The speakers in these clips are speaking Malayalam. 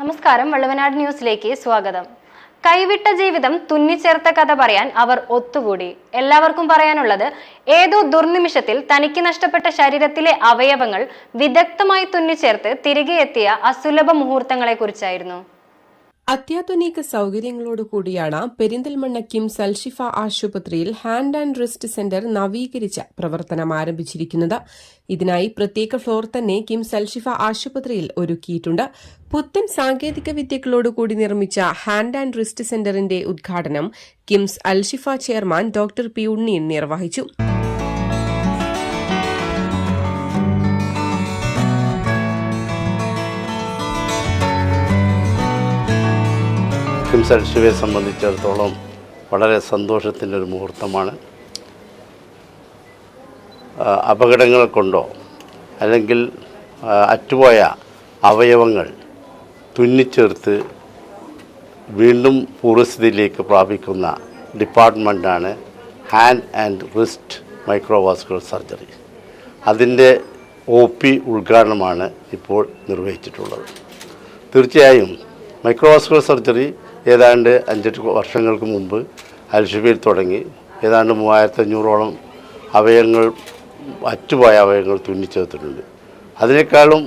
നമസ്കാരം വള്ളുവനാട് ന്യൂസിലേക്ക് സ്വാഗതം. കൈവിട്ട ജീവിതം തുന്നിച്ചേർത്ത കഥ പറയാൻ അവർ ഒത്തുകൂടി. എല്ലാവർക്കും പറയാനുള്ളത് ഏതോ ദുർനിമിഷത്തിൽ തനിക്ക് നഷ്ടപ്പെട്ട ശരീരത്തിലെ അവയവങ്ങൾ വിദഗ്ധമായി തുന്നിച്ചേർത്ത് തിരികെ എത്തിയ അസുലഭ മുഹൂർത്തങ്ങളെ കുറിച്ചായിരുന്നു അത്യാധുനിക സൗകര്യങ്ങളോട് കൂടിയാണ് പെരിന്തൽമണ്ണ കിംസ് അൽഷിഫ ആശുപത്രിയിൽ ഹാൻഡ് ആൻഡ് റിസ്റ്റ് സെന്റർ നവീകരിച്ച പ്രവർത്തനം ആരംഭിച്ചിരിക്കുന്നത്. ഇതിനായി പ്രത്യേക ഫ്ലോർ തന്നെ കിംസ് അൽഷിഫ ആശുപത്രിയിൽ ഒരുക്കിയിട്ടുണ്ട്. പുത്തൻ സാങ്കേതിക വിദ്യകളോട് കൂടി നിർമ്മിച്ച ഹാൻഡ് ആൻഡ് റിസ്റ്റ് സെന്ററിന്റെ ഉദ്ഘാടനം KIMS Alshifa chairman doctor P Unniyan നിർവഹിച്ചു. കിംസ് ശിവയെ സംബന്ധിച്ചിടത്തോളം വളരെ സന്തോഷത്തിന്റെ ഒരു മുഹൂർത്തമാണ്. അപകടങ്ങൾ കൊണ്ടോ അല്ലെങ്കിൽ അറ്റുപോയ അവയവങ്ങൾ തുന്നിച്ചേർത്ത് വീണ്ടും പൂർവസ്ഥിതിയിലേക്ക് പ്രാപിക്കുന്ന ഡിപ്പാർട്ട്മെന്റാണ് hand and wrist microvascular surgery. അതിന്റെ ഒ പി ഉദ്ഘാടനമാണ് ഇപ്പോൾ നിർവഹിച്ചിട്ടുള്ളത്. തീർച്ചയായും മൈക്രോവാസ്കുലർ സർജറി ഏതാണ്ട് അഞ്ചെട്ട് വർഷങ്ങൾക്ക് മുമ്പ് അൽഷബിയിൽ തുടങ്ങി. ഏതാണ്ട് മൂവായിരത്തി അഞ്ഞൂറോളം അവയവങ്ങൾ അറ്റുപോയ അവയവങ്ങൾ തുന്നിച്ചേർത്തിട്ടുണ്ട് അതിനേക്കാളും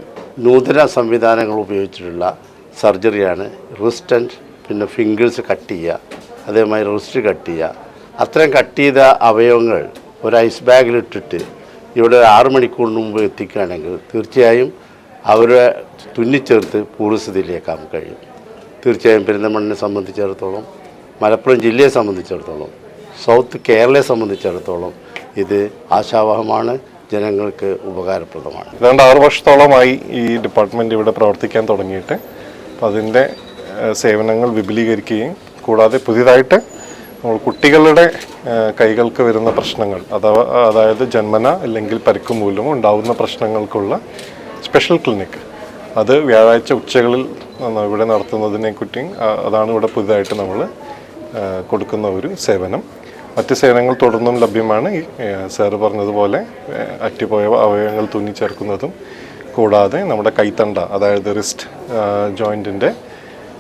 നൂതന സംവിധാനങ്ങൾ ഉപയോഗിച്ചിട്ടുള്ള സർജറിയാണ് റിസ്റ്റ് പിന്നെ ഫിംഗേഴ്സ് കട്ട് ചെയ്യുക അതേമാതിരി റിസ്റ്റ് കട്ട് ചെയ്യുക. അത്രയും കട്ട് ചെയ്ത അവയവങ്ങൾ ഒരു ഐസ് ബാഗിലിട്ടിട്ട് ഇവിടെ ആറ് മണിക്കൂറിന് മുമ്പ് എത്തിക്കുകയാണെങ്കിൽ തീർച്ചയായും അവരെ തുന്നിച്ചേർത്ത് പൂർവസ്ഥിതിയിലേക്കാൻ കഴിയും. തീർച്ചയായും പെരിന്തമണ്ണിനെ സംബന്ധിച്ചിടത്തോളം മലപ്പുറം ജില്ലയെ സംബന്ധിച്ചിടത്തോളം സൗത്ത് കേരളയെ സംബന്ധിച്ചിടത്തോളം ഇത് ആശാവഹമാണ് ജനങ്ങൾക്ക് ഉപകാരപ്രദമാണ്. ഏതാണ്ട് ആറ് വർഷത്തോളമായി ഈ ഡിപ്പാർട്ട്മെന്റ് ഇവിടെ പ്രവർത്തിക്കാൻ തുടങ്ങിയിട്ട് അതിന്റെ സേവനങ്ങൾ വിപുലീകരിക്കുകയും കൂടാതെ പുതിയതായിട്ട് നമ്മൾ കുട്ടികളുടെ കൈകൾക്ക് വരുന്ന പ്രശ്നങ്ങൾ അഥവാ അതായത് ജന്മന അല്ലെങ്കിൽ പരിക്ക് മൂലം ഉണ്ടാവുന്ന പ്രശ്നങ്ങൾക്കുള്ള സ്പെഷ്യൽ ക്ലിനിക് അത് വ്യാഴാഴ്ച ഉച്ചകളിൽ ഇവിടെ നടത്തുന്നതിനെ കുറ്റി അതാണ് ഇവിടെ പുതിയതായിട്ട് നമ്മൾ കൊടുക്കുന്ന ഒരു സേവനം. മറ്റ് സേവനങ്ങൾ തുടർന്നും ലഭ്യമാണ്. ഈ സാറ് പറഞ്ഞതുപോലെ അറ്റിപ്പോയ അവയവങ്ങൾ അവയവങ്ങൾ തുന്നിച്ചേർക്കുന്നതും കൂടാതെ നമ്മുടെ കൈത്തണ്ട അതായത് റിസ്റ്റ് ജോയിന്റിന്റെ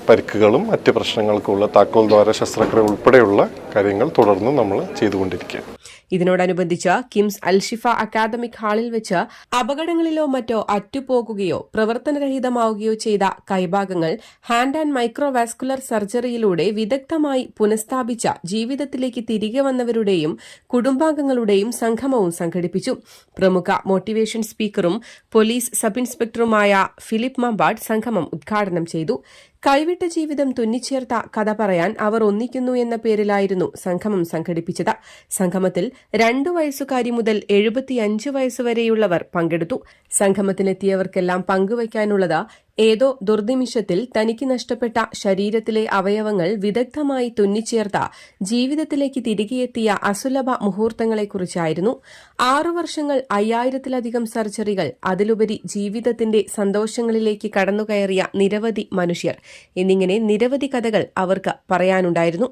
പരിക്കുകളും മറ്റ് പ്രശ്നങ്ങൾക്കുള്ള താക്കോൽ ദ്വാര ശസ്ത്രക്രിയ ഉൾപ്പെടെയുള്ള കാര്യങ്ങൾ തുടർന്ന് നമ്മൾ ചെയ്തുകൊണ്ടിരിക്കുക. ഇതിനോടനുബന്ധിച്ച് കിംസ് അൽഷിഫ അക്കാദമിക് ഹാളിൽ വെച്ച് അപകടങ്ങളിലോ മറ്റോ അറ്റുപോകുകയോ പ്രവർത്തനരഹിതമാവുകയോ ചെയ്ത കൈഭാഗങ്ങൾ ഹാൻഡ് ആൻഡ് മൈക്രോവാസ്കുലർ സർജറിയിലൂടെ വിദഗ്ധമായി പുനഃസ്ഥാപിച്ച ജീവിതത്തിലേക്ക് തിരികെ വന്നവരുടെയും കുടുംബാംഗങ്ങളുടെയും സംഗമവും സംഘടിപ്പിച്ചു. പ്രമുഖ മോട്ടിവേഷൻ സ്പീക്കറും പോലീസ് സബ് ഇൻസ്പെക്ടറുമായ ഫിലിപ്പ് മമ്പാട് സംഗമം ഉദ്ഘാടനം ചെയ്തു. കൈവിട്ട ജീവിതം തുന്നിച്ചേർത്ത കഥ പറയാൻ അവർ ഒന്നിക്കുന്നു എന്ന പേരിലായിരുന്നു സംഗമം സംഘടിപ്പിച്ചത്. സംഗമത്തിൽ രണ്ടു വയസ്സുകാരി മുതൽ എഴുപത്തിയഞ്ച് വയസ്സുവരെയുള്ളവർ പങ്കെടുത്തു. സംഗമത്തിലെത്തിയവർക്കെല്ലാം പങ്കുവയ്ക്കാനുള്ളത് ഏതോ ദുർനിമിഷത്തിൽ തനിക്ക് നഷ്ടപ്പെട്ട ശരീരത്തിലെ അവയവങ്ങൾ വിദഗ്ധമായി തുന്നിച്ചേർത്ത ജീവിതത്തിലേക്ക് തിരികെയെത്തിയ അസുലഭ മുഹൂർത്തങ്ങളെക്കുറിച്ചായിരുന്നു. ആറു വർഷങ്ങൾ അയ്യായിരത്തിലധികം സർജറികൾ അതിലുപരി ജീവിതത്തിന്റെ സന്തോഷങ്ങളിലേക്ക് കടന്നുകയറിയ നിരവധി മനുഷ്യർ. എന്നിങ്ങനെ നിരവധി കഥകൾ അവർക്ക് പറയാനുണ്ടായിരുന്നു.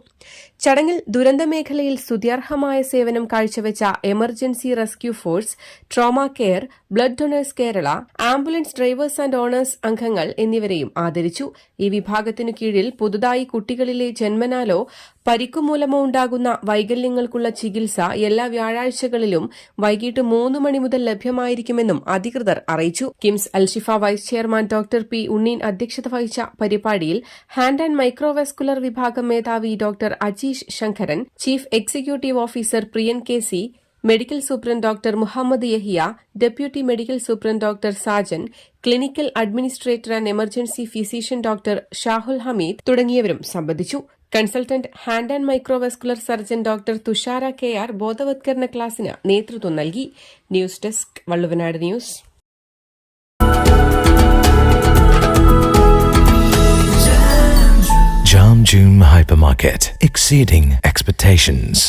ചടങ്ങിൽ ദുരന്തമേഖലയിൽ സ്തുത്യർഹമായ സേവനം കാഴ്ചവെച്ച emergency rescue force trauma care blood donors Kerala ambulance drivers and owners അംഗങ്ങൾ എന്നിവരെയും ആദരിച്ചു. ഈ വിഭാഗത്തിനു കീഴിൽ പുതുതായി കുട്ടികളിലെ ജന്മനാലോ പരിക്കുമൂലമോ ഉണ്ടാകുന്ന വൈകല്യങ്ങൾക്കുള്ള ചികിത്സ എല്ലാ വ്യാഴാഴ്ചകളിലും വൈകിട്ട് മൂന്ന് മണി മുതൽ ലഭ്യമായിരിക്കുമെന്നും അധികൃതർ അറിയിച്ചു. KIMS Alshifa vice chairman doctor P Unnin അധ്യക്ഷത വഹിച്ച പരിപാടിയിൽ ഹാൻഡ് ആൻഡ് മൈക്രോവാസ്കുലർ വിഭാഗം മേധാവി doctor Ajeesh Sankaran chief executive officer Priyan K C medical superintendent doctor Muhammad Yahiya deputy medical superintendent doctor Sajan clinical administrator and emergency physician doctor Shahul Hameed തുടങ്ങിയവരും സംബന്ധിച്ചു. Consultant hand and microvascular surgeon doctor Thushara K R ബോധവത്കരണ ക്ലാസിന് നേതൃത്വം നൽകി. News desk Valluvanad news. Jam Hypermarket, exceeding expectations.